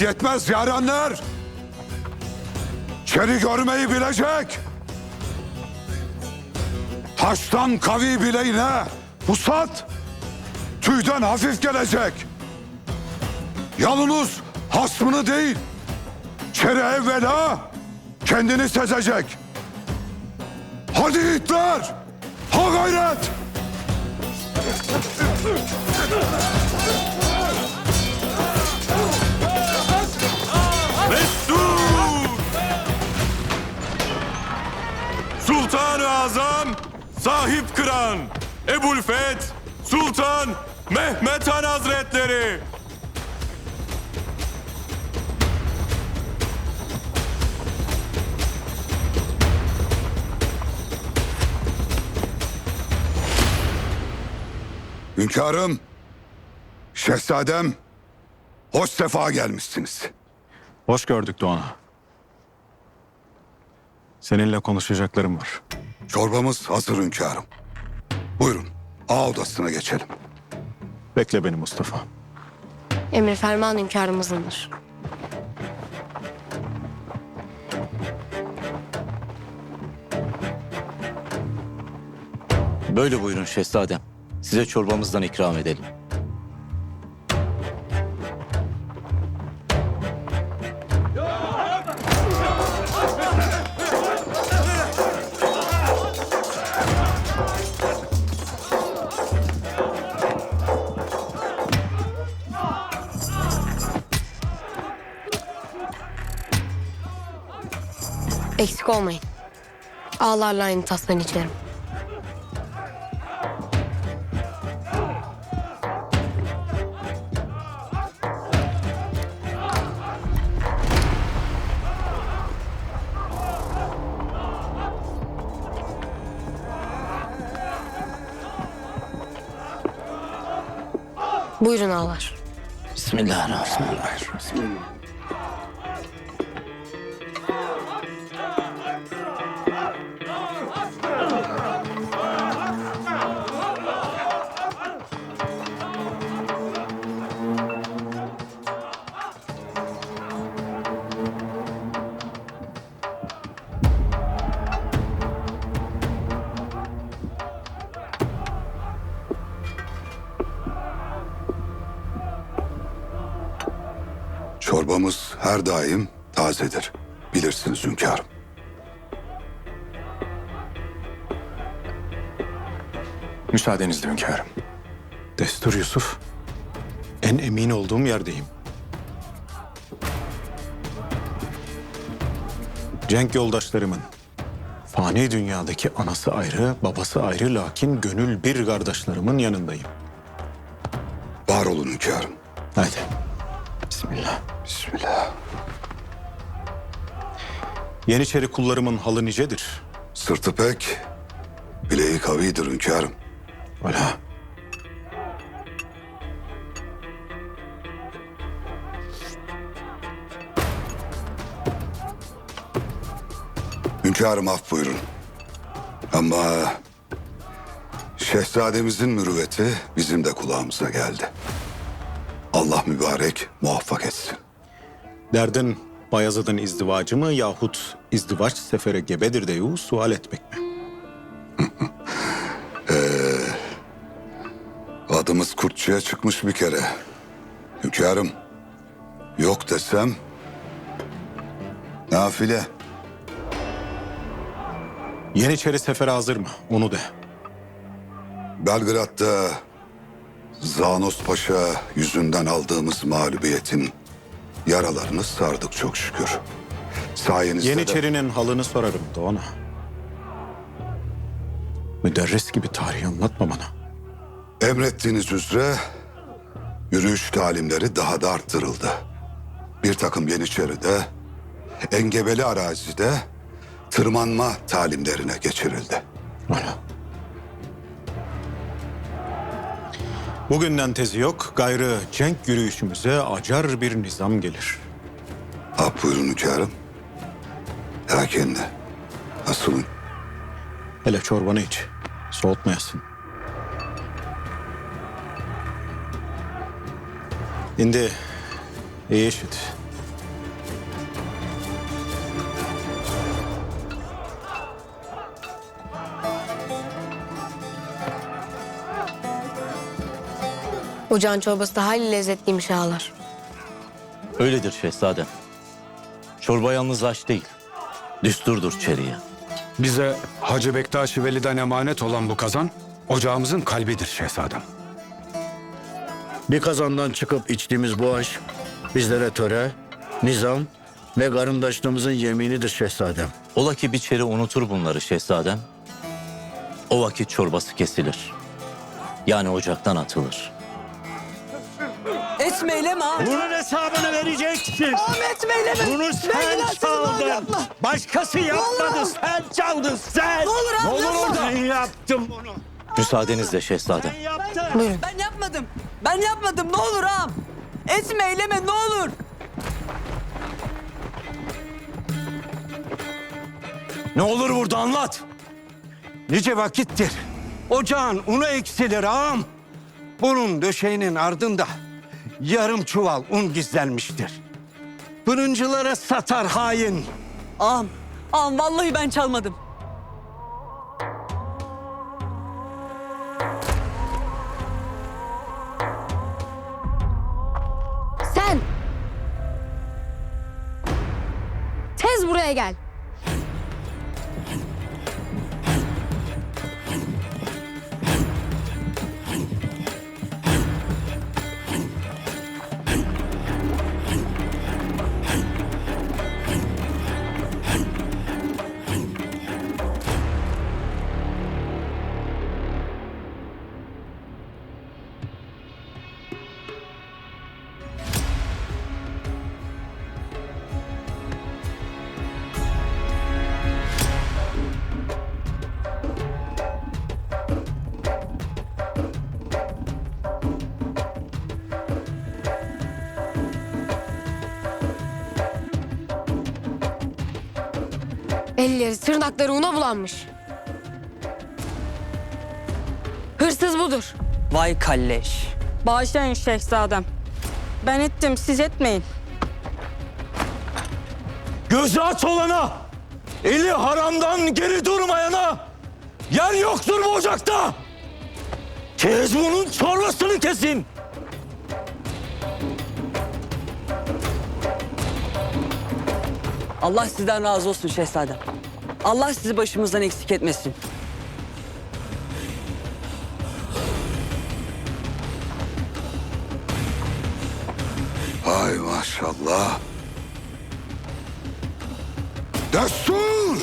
Yetmez yarenler. Çeri görmeyi bilecek. Taştan kavi bileğine pusat tüyden hafif gelecek. Yalnız hasmını değil, çeri evvela kendini sezecek. Hadi itler, ha gayret! Mesut! Sultan-ı Azam sahip kıran Ebu'l-Feth Sultan Mehmet Han Hazretleri. Hünkârım, şehzadem, hoş sefa gelmişsiniz. Hoş gördük Doğan'a. Seninle konuşacaklarım var. Çorbamız hazır hünkârım. Buyurun, ağ odasına geçelim. Bekle beni Mustafa. Emir ferman hünkârımızındır. Böyle buyurun şehzadem. Size çorbamızdan ikram edelim. Eksik olmayın. Ağlarla aynı tasdan içerim. Buyurun ağlar. Bismillahirrahmanirrahim. Çorbamız her daim tazedir. Bilirsiniz hünkârım. Müsaadenizle hünkârım. Destur Yusuf. En emin olduğum yerdeyim. Cenk yoldaşlarımın fani dünyadaki anası ayrı, babası ayrı lakin gönül bir kardeşlerimin yanındayım. Var olun hünkârım. Haydi. Bismillah. Bismillah. Yeniçeri kullarımın halı nicedir. Sırtı pek, bileği kavidir hünkârım. Öyle. Hünkârım af buyurun. Ama şehzademizin mürüvveti bizim de kulağımıza geldi. Allah mübarek muvaffak etsin. Derdin Bayezid'in izdivacı mı yahut izdivaç sefere gebedir deyu sual etmek mi? Adımız kurtçuya çıkmış bir kere. Hünkârım, yok desem... Nafile. Yeniçeri sefere hazır mı? Onu de. Belgrad'da Zanos Paşa yüzünden aldığımız mağlubiyetin yaralarını sardık çok şükür. Sayenizde de... Yeniçerinin halını sorarım Doğan'a. Müderris gibi tarihi anlatma bana. Emrettiğiniz üzere yürüyüş talimleri daha da arttırıldı. Bir takım Yeniçeri'de, engebeli arazide tırmanma talimlerine geçirildi. Öyle. Bugünden tezi yok, gayrı cenk yürüyüşümüze acar bir nizam gelir. Ha buyurun hünkârım. Lakin asıl Hele çorbanı iç, soğutmayasın. Şimdi iyi işit. Ocağın çorbası da hayli lezzetliymiş ağalar. Öyledir şehzadem. Çorba yalnız aç değil. Düsturdur çeriye. Bize Hacı Bektaş Veli'den emanet olan bu kazan ocağımızın kalbidir şehzadem. Bir kazandan çıkıp içtiğimiz bu aş bizlere töre, nizam ve karındaşlığımızın yeminidir şehzadem. Ola ki bir çeri unutur bunları şehzadem. O vakit çorbası kesilir. Yani ocaktan atılır. Etmeyleme ha. Bunun hesabını vereceksin. Ahmet meyleme. Bunu sen çaldın. Başkası yapmadı. Sen çaldın sen. Ne olur abi, Ne olur orada? Ben yaptım bunu. Müsaadenizle şehzadem. Ben yaptım. Buyurun. Ben yapmadım. Ben yapmadım. Ne olur ağam. Etmeyleme ne olur. Ne olur burada anlat. Nice vakittir. Ocağın unu eksilir ağam. Bunun döşeğinin ardında yarım çuval un gizlenmiştir. Fırıncılara satar hain. Ağam. Ağam vallahi ben çalmadım. Sen! Tez buraya gel. Elleri, tırnakları una bulanmış. Hırsız budur. Vay kalleş. Bağışlayın şehzadem. Ben ettim, siz etmeyin. Gözü aç olana, eli haramdan geri durmayana yer yoktur bu ocakta. Kez bunun çorbasını kesin. Allah sizden razı olsun şehzadem. Allah sizi başımızdan eksik etmesin. Hay maşallah. Destur!